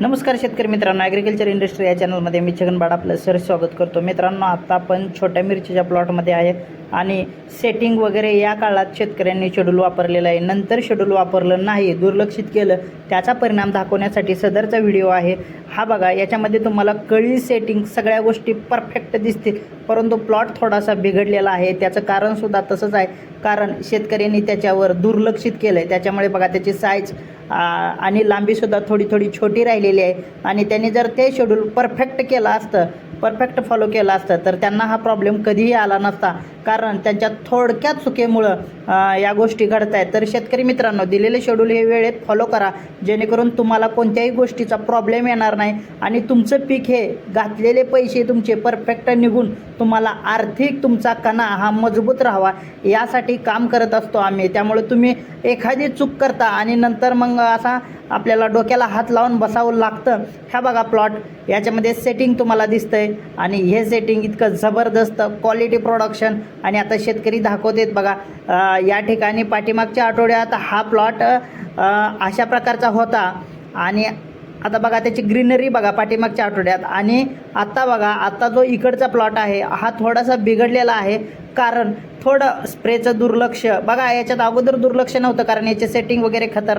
नमस्कार शेतकरी मित्रांनो ॲग्रिकल्चर इंडस्ट्री या चॅनलमध्ये मी छगनबाड आपलं सर स्वागत करतो. मित्रांनो आता आपण छोट्या मिरचीच्या प्लॉटमध्ये आहे आणि सेटिंग वगैरे या काळात शेतकऱ्यांनी शेड्यूल वापरलेलं आहे. नंतर शेड्यूल वापरलं नाही दुर्लक्षित केलं त्याचा परिणाम दाखवण्यासाठी सदरचा व्हिडिओ आहे. हा बघा याच्यामध्ये तुम्हाला कळी सेटिंग सगळ्या गोष्टी परफेक्ट दिसतील. परंतु प्लॉट थोडासा बिघडलेला आहे. त्याचं कारणसुद्धा तसंच आहे. कारण शेतकऱ्यांनी त्याच्यावर दुर्लक्षित केलं आहे त्याच्यामुळे बघा त्याची साईज आणि लांबीसुद्धा थोडी थोडी छोटी राहिलेली आहे. आणि त्यांनी जर ते शेड्यूल परफेक्ट केलं असतं परफेक्ट फॉलो केलं असतं तर त्यांना हा प्रॉब्लेम कधीही आला नसता. कारण त्यांच्या थोडक्यात चुकीमुळं या गोष्टी घडत आहेत तर शेतकरी मित्रांनो दिलेले शेड्यूल हे वेळेत फॉलो करा. जेणेकरून तुम्हाला कोणत्याही गोष्टीचा प्रॉब्लेम येणार नाही आणि तुमचं पीक हे घातलेले पैसे तुमचे परफेक्ट निघून तुम्हाला आर्थिक तुमचा कणा हा मजबूत राहावा. यासाठी काम करत असतो आम्ही. त्यामुळे तुम्ही एखादी चूक करता आणि नंतर मग असा आपल्याला डोक्याला हात लावून बसावं लागतं. ह्या बघा प्लॉट याच्यामध्ये सेटिंग तुम्हाला दिसतंय. आणि हे सेटिंग इतकं जबरदस्त क्वालिटी प्रोडक्शन आणि आता शेतकरी दाखवतेत बघा. या ठिकाणी पाठीमागच्या आठवड्यात हा प्लॉट अशा प्रकारचा होता. आणि आता बघा त्याची ग्रीनरी बघा पाठीमागच्या आठवड्यात. आणि आत्ता बघा आत्ता जो इकडचा प्लॉट आहे हा थोडासा बिघडलेला आहे. कारण थोडं स्प्रेचं दुर्लक्ष. बघा याच्यात अगोदर दुर्लक्ष नव्हतं कारण याचे सेटिंग वगैरे खतरनाक